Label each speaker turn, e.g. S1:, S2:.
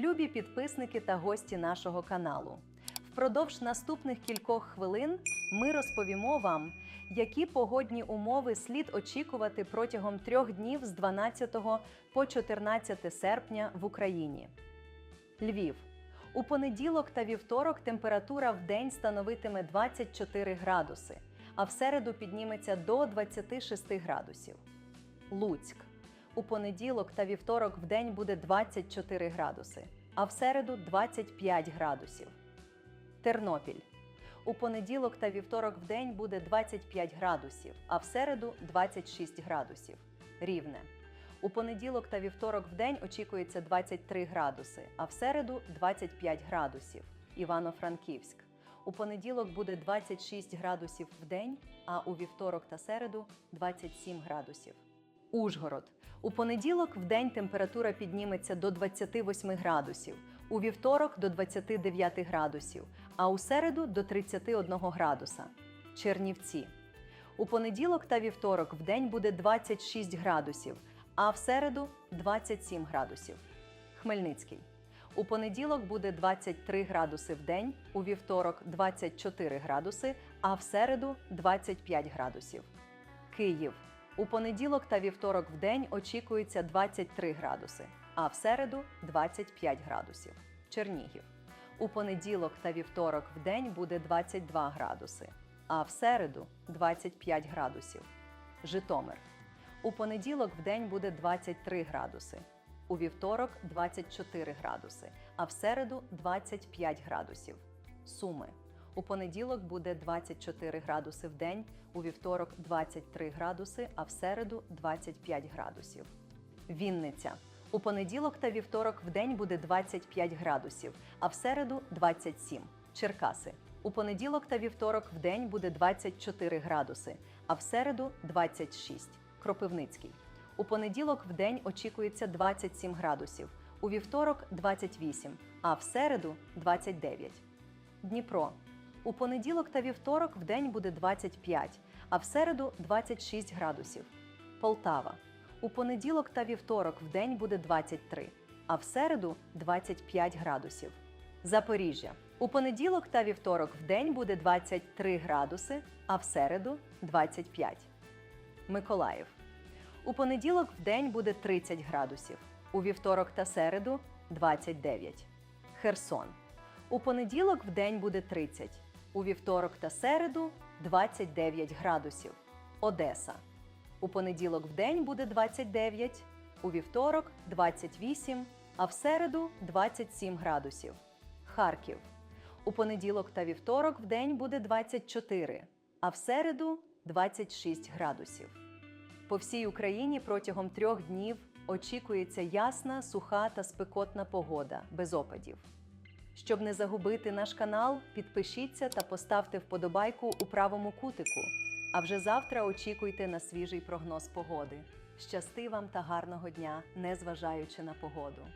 S1: любі підписники та гості нашого каналу. Впродовж наступних кількох хвилин ми розповімо вам, які погодні умови слід очікувати протягом трьох днів з 12 по 14 серпня в Україні. Львів. У понеділок та вівторок температура в день становитиме 24 градуси, а в середу підніметься до 26 градусів. Луцьк. У понеділок та вівторок в день буде 24 градуси, а в середу 25 градусів. Тернопіль. У понеділок та вівторок в день буде 25 градусів, а в середу 26 градусів. Рівне. У понеділок та вівторок в день очікується 23 градуси, а в середу 25 градусів. Івано-Франківськ. У понеділок буде 26 градусів в день, а у вівторок та середу 27 градусів. Ужгород. У понеділок в день температура підніметься до 28 градусів, у вівторок до 29 градусів, а у середу до 31 градуса. Чернівці. У понеділок та вівторок в день буде 26 градусів, а в середу 27 градусів. Хмельницький. У понеділок буде 23 градуси в день, у вівторок 24 градуси, а в середу 25 градусів. Київ. У понеділок та вівторок в день очікується 23 градуси, а в середу 25 градусів. Чернігів. У понеділок та вівторок в день буде 22 градуси, а в середу 25 градусів. Житомир. У понеділок в день буде 23 градуси, у вівторок 24 градуси, а в середу 25 градусів. Суми. У понеділок буде 24 градуси в день, у вівторок 23 градуси, а в середу 25 градусів. Вінниця. У понеділок та вівторок в день буде 25 градусів, а в середу 27. Черкаси. У понеділок та вівторок в день буде 24 градуси, а в середу 26. Кропивницький. У понеділок в день очікується 27 градусів, у вівторок 28, а в середу 29. Дніпро. У понеділок та вівторок в день буде 25, а в середу 26 градусів. Полтава. У понеділок та вівторок в день буде 23, а в середу 25 градусів. Запоріжжя. У понеділок та вівторок в день буде 23 градуси, а в середу 25. Миколаїв. У понеділок в день буде 30 градусів, у вівторок та середу 29. Херсон. У понеділок в день буде 30, у вівторок та середу 29 градусів. Одеса. У понеділок в день буде 29, у вівторок 28, а в середу 27 градусів. Харків. У понеділок та вівторок в день буде 24, а в середу 26 градусів. По всій Україні протягом трьох днів очікується ясна, суха та спекотна погода без опадів. Щоб не загубити наш канал, підпишіться та поставте вподобайку у правому кутику. А вже завтра очікуйте на свіжий прогноз погоди. Щасти вам та гарного дня, незважаючи на погоду!